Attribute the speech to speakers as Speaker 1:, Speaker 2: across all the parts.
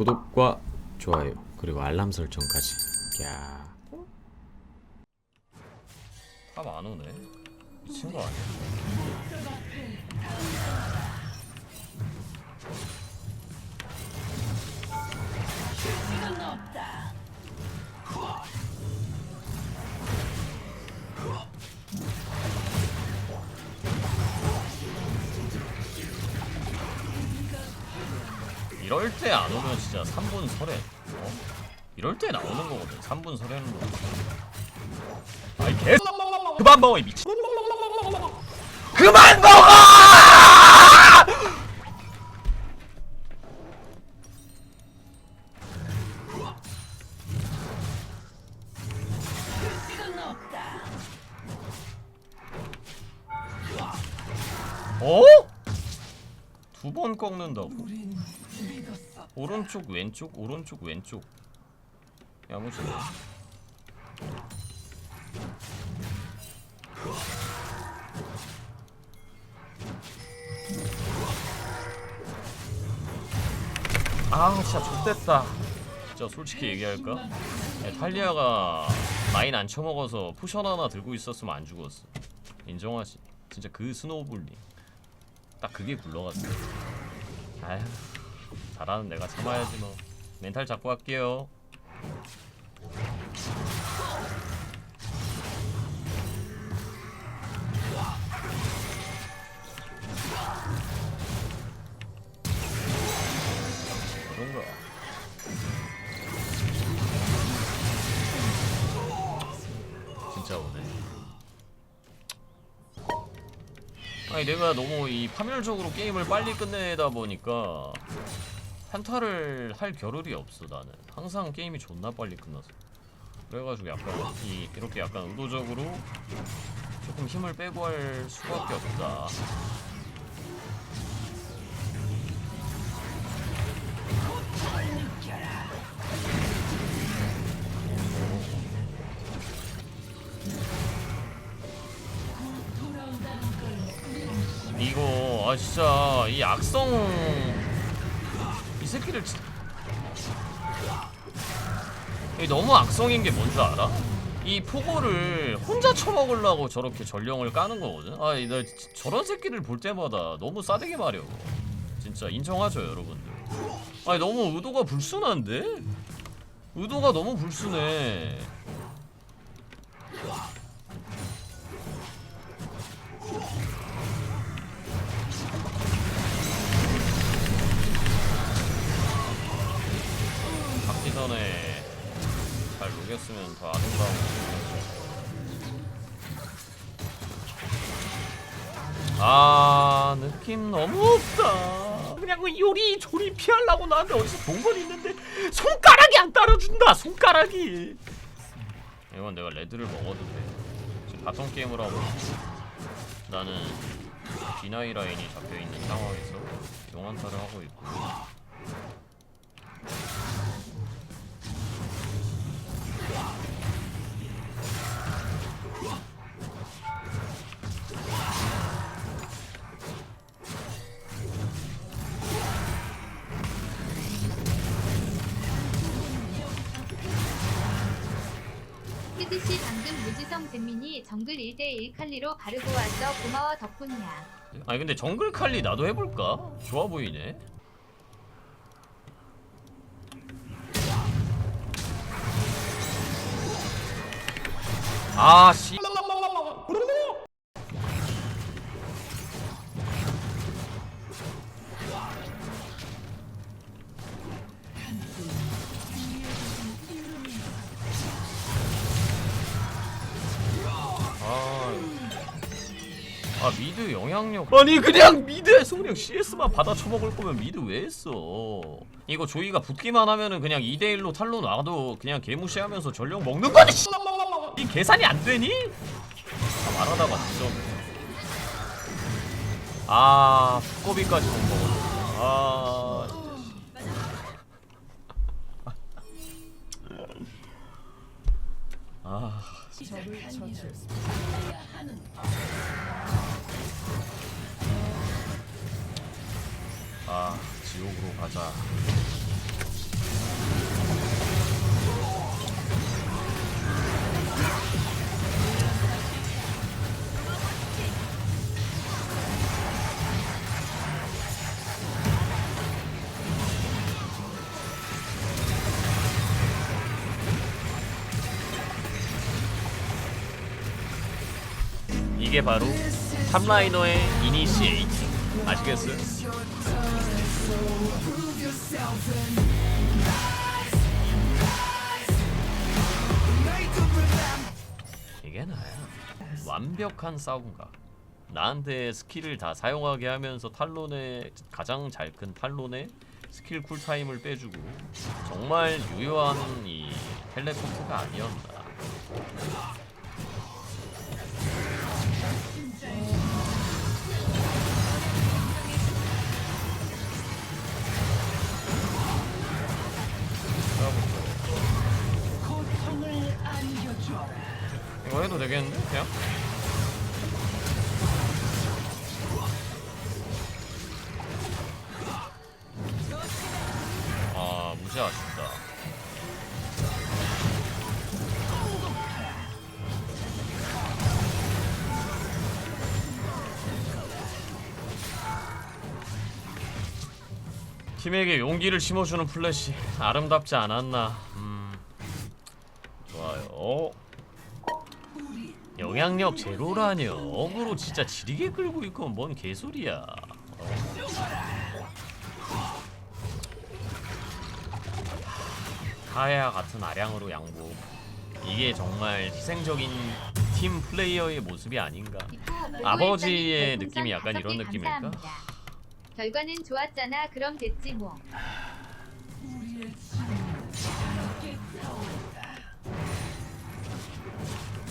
Speaker 1: 구독과 좋아요 그리고 알람 설정까지. 야.
Speaker 2: 탑안 오네. 거 아니야? 이럴 때 안 오면 진짜 3분 설에. 어? 이럴 때 나오는 거거든 3분 설에는. 거 아이 개 그만 먹어 이 미친. 그만 먹어! 어? 두 번 꺾는다고 오른쪽 왼쪽 오른쪽 왼쪽. 야무지네. 아 진짜 X됐다. 진짜 솔직히 얘기할까? 야, 탈리아가 라인 안 쳐먹어서 포션 하나 들고 있었으면 안 죽었어. 인정하지 진짜 그 스노우볼링. 딱 그게 굴러갔어. 아휴 잘하는 내가 참아야지 뭐. 멘탈 잡고 갈게요. 진짜 오네 아니 내가 너무 이 파멸적으로 게임을 빨리 끝내다 보니까 한타를 할 겨를이 없어 나는. 항상 게임이 존나 빨리 끝나서. 그래가지고 약간 이 이렇게 약간 의도적으로 조금 힘을 빼고 할 수밖에 없다. 이거 아 진짜 이 악성 이 새끼를 진- 이 너무 악성인 게 뭔지 알아? 이 포고를 혼자 쳐먹으려고 저렇게 전령을 까는 거거든. 아, 이- 나 지- 저런 새끼를 볼 때마다 너무 싸대기 마려. 진짜 인정하죠, 여러분들. 아니 너무 의도가 불순한데? 의도가 너무 불순해. 전에 잘 녹였으면 더 아름다운 아 느낌 너무 없다. 그냥 그 요리 조리 피하려고 나한테 어디서 본 건 있는데 손가락이 안 따라준다 손가락이. 이건 내가 레드를 먹어도 돼. 지금 바텀 게임을 하고 나는 비나이 라인이 잡혀있는 상황에서 용한타를 하고 있고
Speaker 3: 헤드씨 방금 무지성 잼민이 정글 1대1 칼리로 가르고 왔어 고마워 덕분이야
Speaker 2: 아니 근데 정글 칼리 나도 해볼까? 좋아 보이네. 아 씨. 아 미드 영향력. 아니 그냥 미드에서 그냥 CS만 받아 쳐먹을 거면 미드 왜 했어? 이거 조이가 붙기만 하면은 그냥 2대1로 탈로 나가도 그냥 개무시하면서 전력 먹는 거지 씨. 이 계산이 안 되니? 아 말하다가 진짜. 아 두꺼비까지 못 먹었네. 아 진짜 아 지옥으로 가자 이게 바로 탑라이너의 이니시에이팅 아시겠어요? 이게 나야 완벽한 싸움각 나한테 스킬을 다 사용하게 하면서 탈론의 가장 잘 큰 탈론의 스킬 쿨타임을 빼주고 정말 유효한 이 텔레포트가 아니었나 이거 해도 되겠는데? 그냥? 아 무지 아쉽다. 팀에게 용기를 심어주는 플래시 아름답지 않았나 영향력 제로라뇨 어그로 진짜 지리게 끌고 있고 뭔 개소리야 카야 같은 아량으로 양보 이게 정말 희생적인 팀 플레이어의 모습이 아닌가 아버지의 느낌이 약간 이런 느낌일까?
Speaker 3: 결과는 좋았잖아. 그럼 됐지 뭐.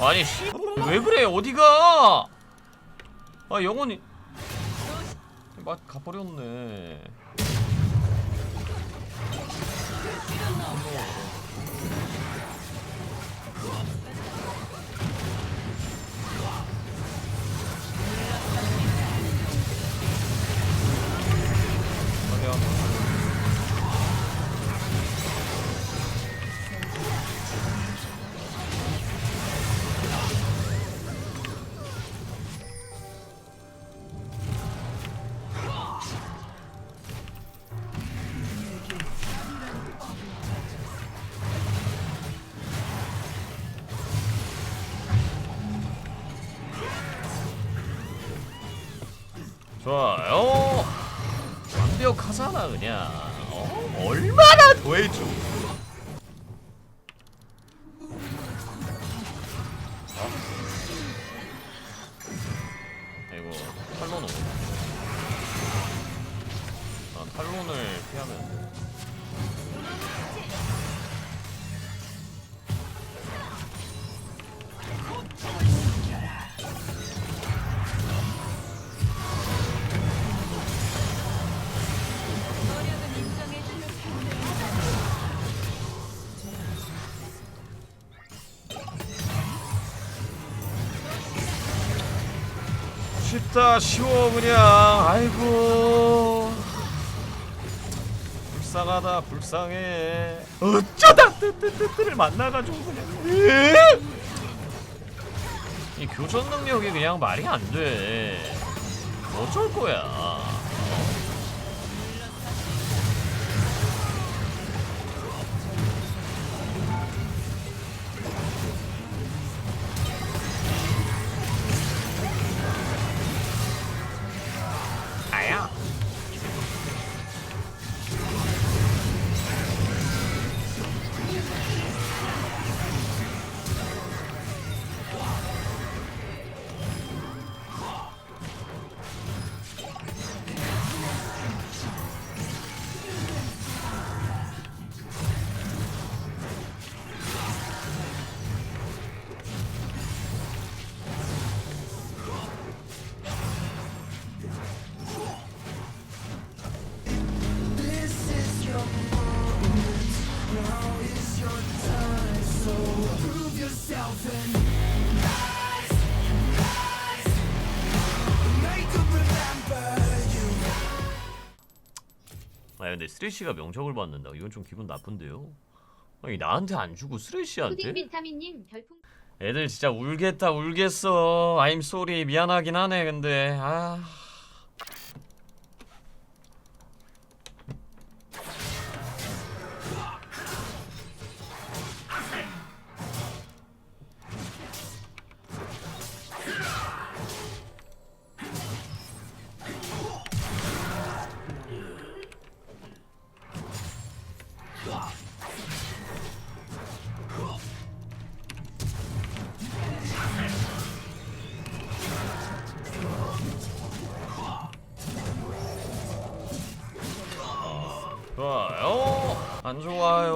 Speaker 2: 아니 씨, 왜 그래? 어디가? 아 영원히 맛 가버렸네 완벽하잖아 그냥. 어? 얼마나 더 해줘. 쉽다 쉬워 그냥. 아이고. 불쌍하다 불쌍해. 어쩌다 뜨뜨뜨뜨를 만나가지고 그냥. 으! 이 교전 능력이 그냥 말이 안돼. 어쩔 거야 아 근데 쓰레쉬가 명적을 받는다 이건 좀 기분 나쁜데요? 아니 나한테 안 주고 쓰레쉬한테?
Speaker 3: 별풍.
Speaker 2: 애들 진짜 울겠다 울겠어. I'm sorry. 미안하긴 하네 근데. 아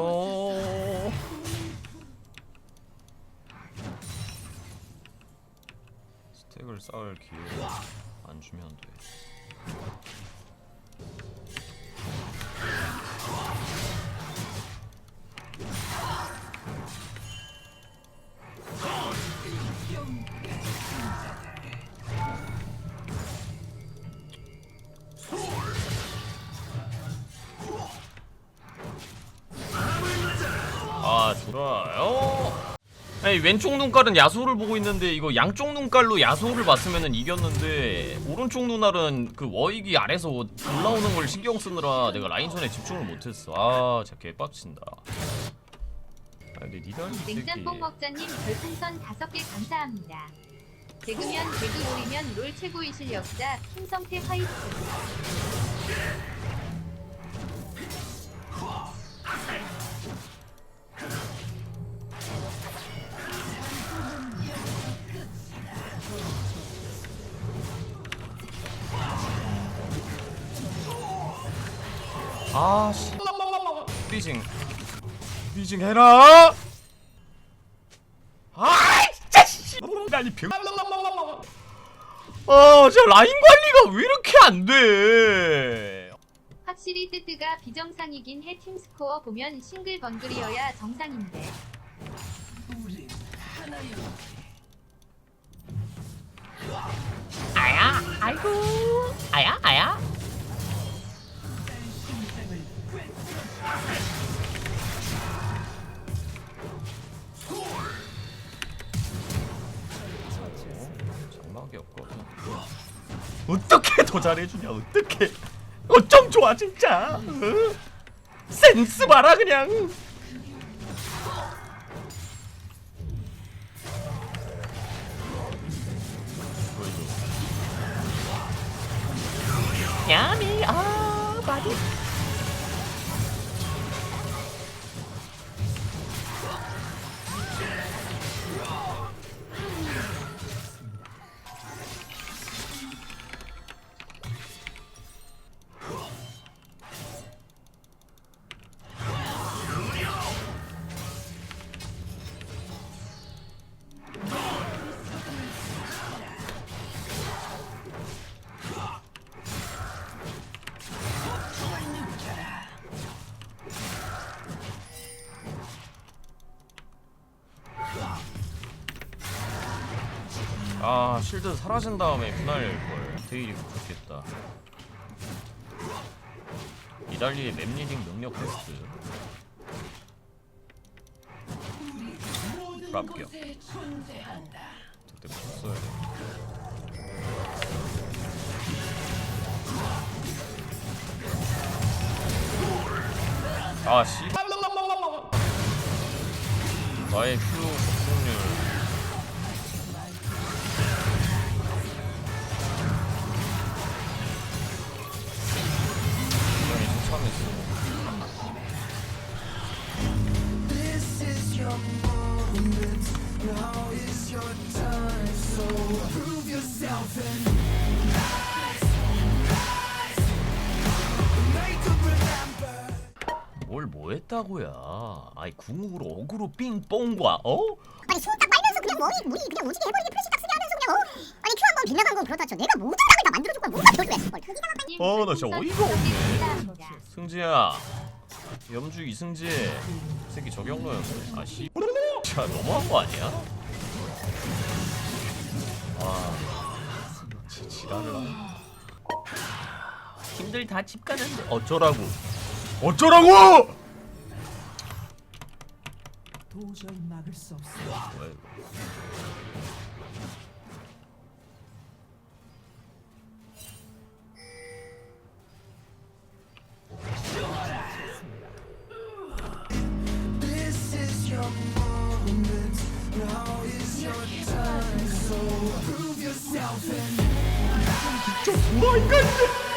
Speaker 2: 좋아요. 스택을 쌓을 기회 안 주면 돼. 아니 왼쪽 눈깔은 야소를 보고 있는데 이거 양쪽 눈깔로 야소를 봤으면은 이겼는데 오른쪽 눈알은 그 워익이 아래서 올라오는 걸 신경 쓰느라 내가 라인전에 집중을 못했어. 아 진짜 개빡친다. 아 근데 새끼.
Speaker 3: 냉짬뽕 먹자님 별풍선 5개 감사합니다. 개그면 개그 롤이면 롤 최고의 실력자 김성태 화이트.
Speaker 2: 아 씨. 삐징. 삐징 해라. 아 진짜 씨. 아니 병. 아, 진짜 라인 관리가 왜 이렇게 안 돼?
Speaker 3: 확실히 뜨뜨가 비정상이긴 해 팀스코어 보면 싱글벙글이어야 정상인데.
Speaker 2: 아야, 아이고, 아야, 아야. 장막이 없거든. 어떻게 더 잘해주냐? 어떻게? 어쩜 좋아 진짜? 어? 센스 봐라 그냥. 야 아 실드 사라진 다음에 분할 걸 되게 좋겠다. 이달리의 맵 리딩 능력 테스트. 합격. 그때 썼어야 돼. 아, 씨. 나의 큐 아이 궁으로 어그로 삥뽕과 어?
Speaker 4: 아니 손 딱 빨면서 그냥 머리 물이 그냥 오지게 해버리게 표시 딱 쓰게 하면서 그냥 어? 아니 큐 한번 빗나간 건 그렇다 쳐. 내가 모든 장을 다 만들어줄 거야. 뭐가 더 그래 뭘.
Speaker 2: 어, 나 진짜 어이가 없네. 승지야. 염주 이승지. 이 새끼 저격로였네. 아씨. 자 너무한 거 아니야? 아 지- 지랄을 하네. 팀들 다 집 가는데. 어쩌라고? 어쩌라고
Speaker 5: 도저히 막을 수 없어.
Speaker 2: 뭐야 이거 아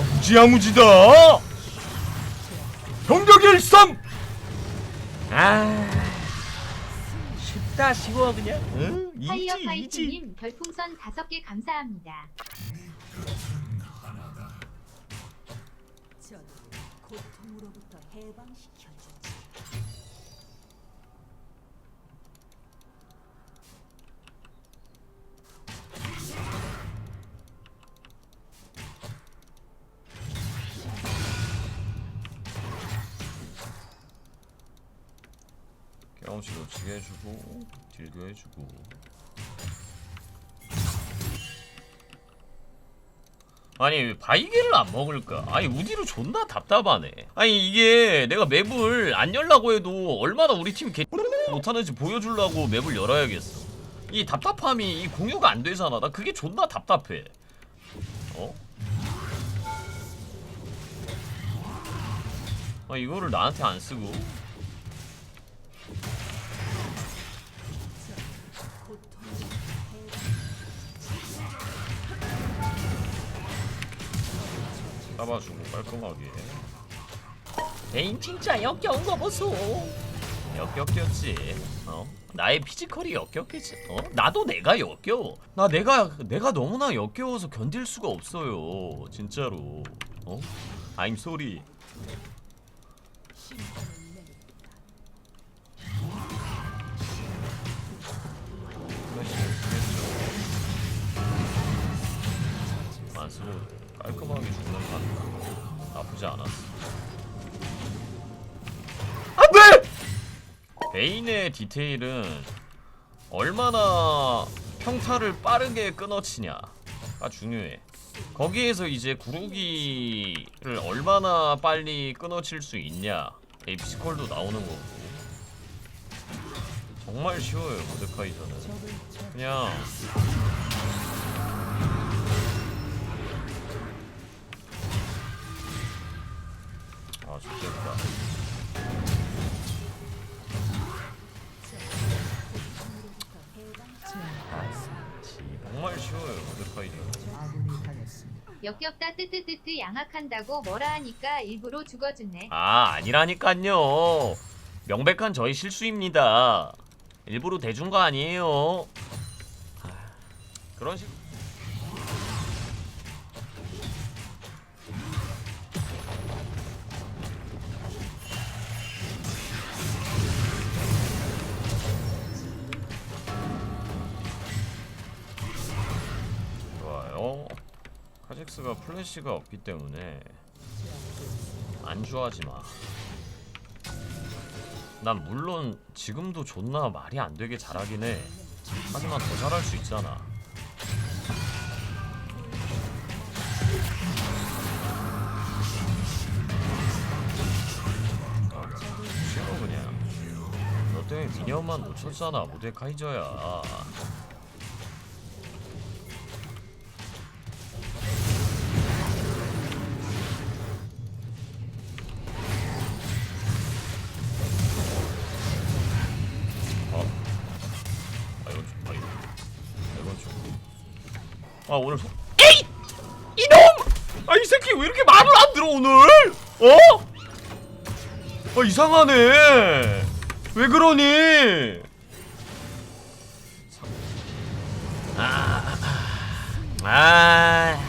Speaker 2: 무지야무지다 병력 일삼 아 쉽다 쉬워 그냥 응? 이지 이지
Speaker 3: 파이어파이트님 별풍선 5개 감사합니다.
Speaker 5: 저도 고통으로부터 해방시
Speaker 2: 경험치 놓치게 해주고 딜도 해주고. 아니 왜 바이게를 안 먹을까? 아니 우디로 존나 답답하네. 아니 이게 내가 맵을 안 열라고 해도 얼마나 우리 팀이 개 못하는지 보여주려고 맵을 열어야겠어. 이 답답함이 이 공유가 안 되잖아. 나 그게 존나 답답해. 어? 아 이거를 나한테 안 쓰고 잡아주고 깔끔하게. 베인 진짜 역겨운 거 보소. 역겹겠지. 어? 나의 피지컬이 역겹겠지. 어? 나도 내가 역겨워 나 내가 내가 너무나 역겨워서 견딜 수가 없어요. 진짜로. 어? I'm sorry. 안 쓰고 깔끔하게 죽는 건 나쁘지 않았어. 안돼! 베인의 디테일은 얼마나 평타를 빠르게 끊어치냐가 중요해. 거기에서 이제 구르기를 얼마나 빨리 끊어칠 수 있냐. 에이피스콜도 나오는 거고. 정말 쉬워요 모데카이저는. 그냥 좋겠다. 정말 쉬워요.
Speaker 5: 아군이 당했습니다.
Speaker 3: 역겹다 뜨뜨뜨뜨 양악한다고 뭐라 하니까 일부러 죽어주네.
Speaker 2: 아 아니라니깐요. 명백한 저희 실수입니다. 일부러 대준 거 아니에요. 아, 그런 식. 카직스가 플래시가 없기 때문에 안주하지 마. 난 물론 지금도 존나 말이 안 되게 잘하긴 해. 하지만 더 잘할 수 있잖아. 아, 싫어 그냥. 너 때문에 미니언만 놓쳤잖아. 모데카이저야. 아 오늘 소... 에이! 이놈! 아 이 새끼 왜 이렇게 말을 안 들어 오늘? 어? 아 이상하네. 왜 그러니? 아, 아,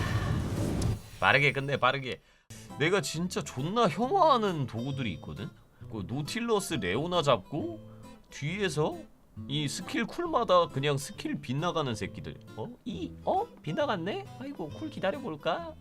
Speaker 2: 빠르게 끝내 빠르게. 내가 진짜 존나 혐오하는 도구들이 있거든. 그 노틸러스 레오나 잡고 뒤에서 이 스킬 쿨마다 그냥 스킬 빗나가는 새끼들. 어? 이? 어? 빗나갔네? 아이고 쿨 기다려볼까?